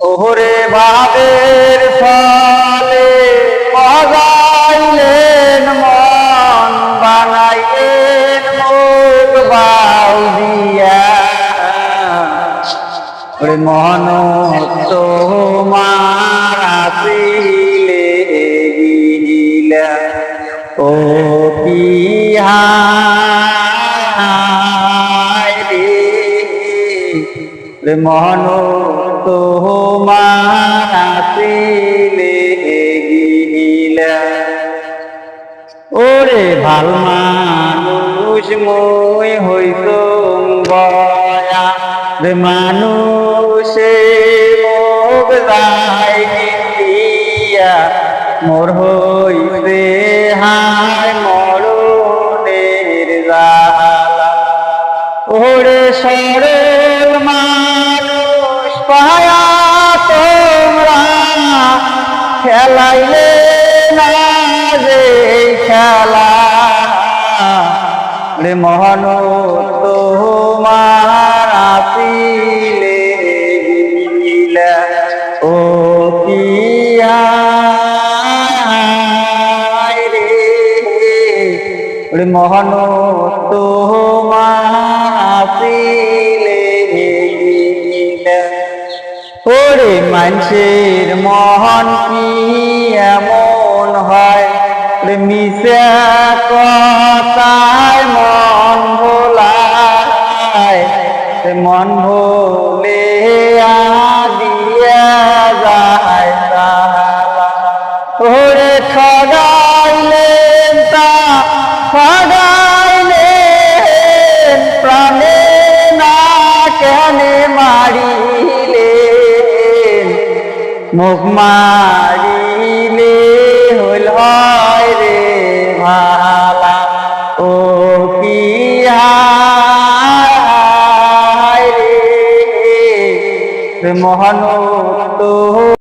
ওহরে ভাবের ফলে পগাইলেন মন বানাইলেন মুখ বাউ দিয়া ওরে মন তোমার আসিলে ও রে? মন ওরে ভালো মানুষ মই হইত বয়া। রে মানুষে মোক দিয়া, মোর হইতে হায় মরণের জালা ওরে সরল মানুষ, পায়া তোমরা, খেলাইলে রে মহন তোমার আসিলে ও রে? মহন তোমার আসিলে ওরে মানুষের মহন কি এমন হয়? মিশা কথায় মন ভোলে দিয়া যায় ওরে ঠগাইলেন তা ঠগাইলেন প্রাণে না কেনে মারিলেন মুখ মারিলে হল রে ভালা। ও মহান তো